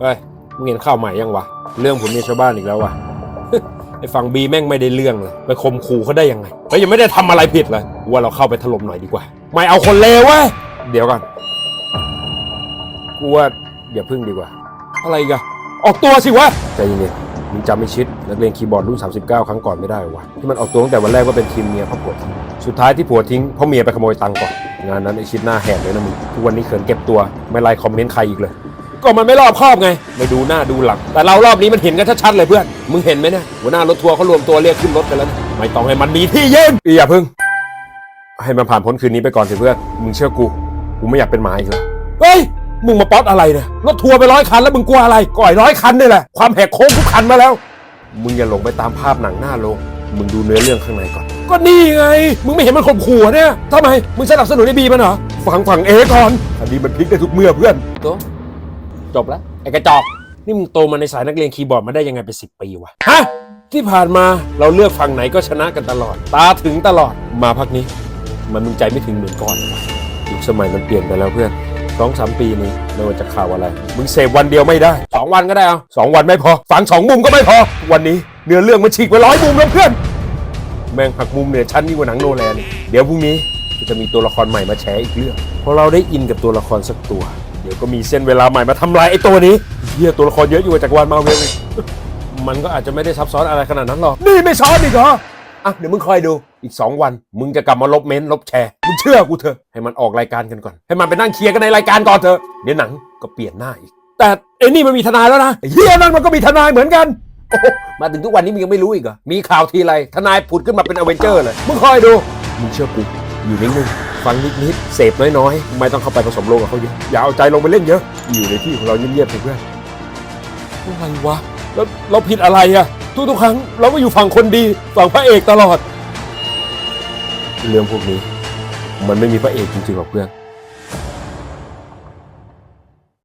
เฮ้ยมึงเห็นข่าวใหม่ยังวะ เรื่องผมมีชาวบ้านอีกแล้ววะไอ้ฝั่งบีแม่งไม่ได้เรื่องเลยไปข่มขู่เขาได้ยังไงเฮ้ยยังไม่ได้ทำอะไรผิดเลยว่าเราเข้าไปถล่มหน่อยดีกว่า ไม่เอาคนเลวเว้ยเดี๋ยวก่อนกูว่าอย่าพึ่งดีกว่า อะไรกันออกตัวสิวะใจเย็นๆมึงจำไม่ชิดนักเรียนคีย์บอร์ดรุ่น 39 ครั้งก่อนไม่ได้วะที่มันออกตัวตั้งแต่วันแรกว่าเป็นทีมเมียเพราะผัวทิ้งสุดท้ายที่ผัวทิ้งเพราะเมียไปขโมยตังค์ก่อนงานนั้นไอชิดหน้าแหกเลยนะมึงทุกวันนี้เขินเก็บตัวไม่ไลค์คอมเมนต์ใครอีกเลย ก็มันไม่รอบครอบไง ไม่ดูหน้าดูหลัง แต่เรารอบนี้มันเห็นกันชัดๆเลยเพื่อน มึงเห็นไหมเนี่ยหัวหน้ารถทัวร์เขารวมตัวเรียกขึ้นรถกันแล้วนะไม่ต้องให้มันมีที่ยืนอีอย่าพึ่ง ให้มันผ่านพ้นคืนนี้ไปก่อนสิเพื่อน มึงเชื่อกู กูไม่อยากเป็นหมาอีกแล้ว เฮ้ย มึงมาป๊อตอะไรเนี่ย รถทัวร์ไปร้อยคันแล้วมึงกลัวอะไรก่อยร้อยคันนี่แหละ ความแหกโค้งทุกคันมาแล้ว มึงอย่าหลงไปตามภาพหนังหน้าโรง มึงดูเนื้อเรื่องข้างในก่อน ก็นี่ไง มึงไม่เห็นมันข่มขู่เนี่ยทำไม มึงสนับสนุนไอ้บีมันเหรอ ฟังฝั่งเอก่อนอันนี้มันพลิกได้ทุกเมื่อเพื่อนโต จบแล้วไอ้กระจอกนี่มึงโตมาในสายนักเรียนคีย์บอร์ดมาได้ยังไงเป็นสิบปีวะฮะที่ผ่านมาเราเลือกฝั่งไหนก็ชนะกันตลอด ตาถึงตลอดมาพักนี้ มันมึงใจไม่ถึงเหมือนก่อนยุคสมัยมันเปลี่ยนไปแล้วเพื่อนสองสามปีนี้ไม่ว่าจะข่าวอะไร มึงเสพวันเดียวไม่ได้สองวันก็ได้เอาสองวันไม่พอฝังสองมุมก็ไม่พอ วันนี้เนื้อเรื่องมันฉีกไปร้อยมุมแล้วเพื่อน แม่งหักมุมเหนือชั้นยิ่งกว่าหนังโนแลนี่เดี๋ยวพรุ่งนี้จะมีตัวละครใหม่มาแชร์อีกเรื่องพอเราได้อินกับตัวละครสักตัว ดี๋ยวก็มีเส้นเวลาใหม่มาทำลายไอ้ตัวนี้เฮียตัวละครเยอะอยู่กว่าจากรวาลมาเวลอีกมันก็อาจจะไม่ได้ซับซ้อนอะไรขนาดนั้นหรอกนี่ไม่ซ้อนอีกเหรออะเดี๋ยวมึงคอยดูอีก 2 วัน มึงจะกลับมาลบเม้นต์ลบแชร์มึงเชื่อกูเถอะให้มันออกรายการกันก่อน ให้มันไปนั่งเคลียร์กันในรายการก่อนเถอะเดี๋ยวหนังก็เปลี่ยนหน้าอีก แต่ไอ้นี่มันมีทนายแล้วนะไอ้เฮียนั่นมันก็มีทนายเหมือนกันโอ้โหมาถึงทุกวันนี้มึงยังไม่รู้อีกเหรอมีข่าวทีไรทนายผุดขึ้นมาเป็นอเวนเจอร์เลยมึงคอยดูมึงเชื่อกู อยู่นิดนึงฟังนิดๆเสพน้อยๆ ไม่ต้องเข้าไปผสมโลงกับเขาเยอะอย่าเอาใจลงไปเล่นเยอะ อยู่ในที่ของเราเงียบๆเพื่อนอะไรวะแล้วเราผิดอะไรอะทุกๆครั้งเราก็อยู่ฝั่งคนดีฝั่งพระเอกตลอด เรื่องพวกนี้ มันไม่มีพระเอกจริงๆหรอกเพื่อน